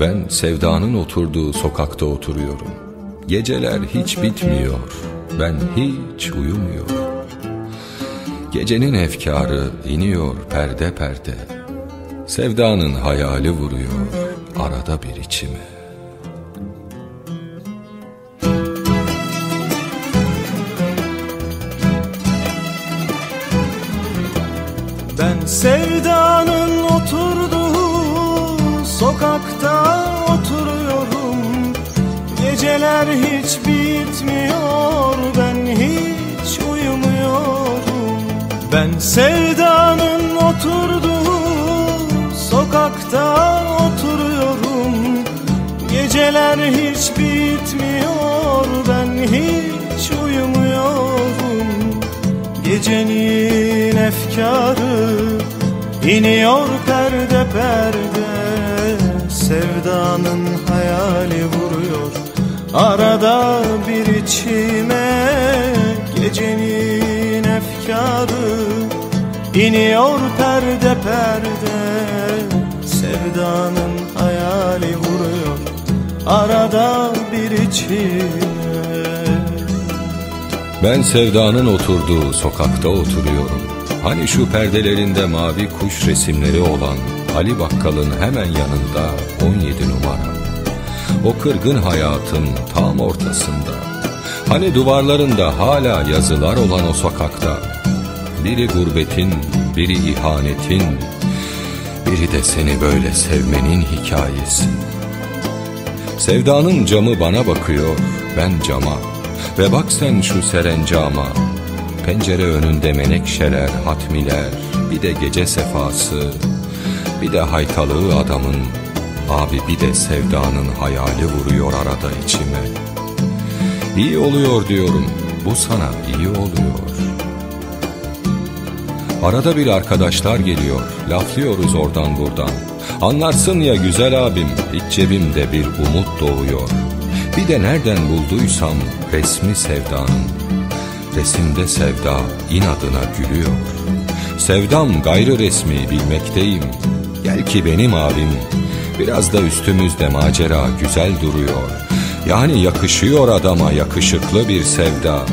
Ben sevdanın oturduğu sokakta oturuyorum. Geceler hiç bitmiyor, ben hiç uyumuyorum. Gecenin efkarı iniyor perde perde. Sevdanın hayali vuruyor arada bir içime. Sevdanın oturduğu sokakta oturuyorum. Geceler hiç bitmiyor ben hiç uyumuyorum. Ben sevdanın oturduğu sokakta oturuyorum. Geceler hiç bitmiyor ben hiç uyumuyorum. Gecenin efkarı iniyor perde perde Sevdanın hayali vuruyor. Arada bir içime Gecenin efkarı. İniyor perde perde Sevdanın hayali vuruyor. Arada bir içime. Ben sevdanın oturduğu sokakta oturuyorum. Hani şu perdelerinde mavi kuş resimleri olan Ali Bakkal'ın hemen yanında 17 numara. O kırgın hayatın tam ortasında. Hani duvarlarında hala yazılar olan o sokakta. Biri gurbetin, biri ihanetin, biri de seni böyle sevmenin hikayesi. Sevdanın camı bana bakıyor, ben cama. Ve bak sen şu serencama Pencere önünde menekşeler, hatmiler Bir de gece sefası Bir de haytalığı adamın Abi bir de sevdanın hayali vuruyor arada içime. İyi oluyor diyorum Bu sana iyi oluyor. Arada bir arkadaşlar geliyor Laflıyoruz oradan buradan. Anlarsın ya güzel abim İç cebimde bir umut doğuyor. Bir de nereden bulduysam resmi sevdanın Resimde sevda inadına gülüyor. Sevdam gayrı resmi bilmekteyim. Gel ki benim abim. Biraz da üstümüzde macera güzel duruyor. Yani yakışıyor adama yakışıklı bir sevda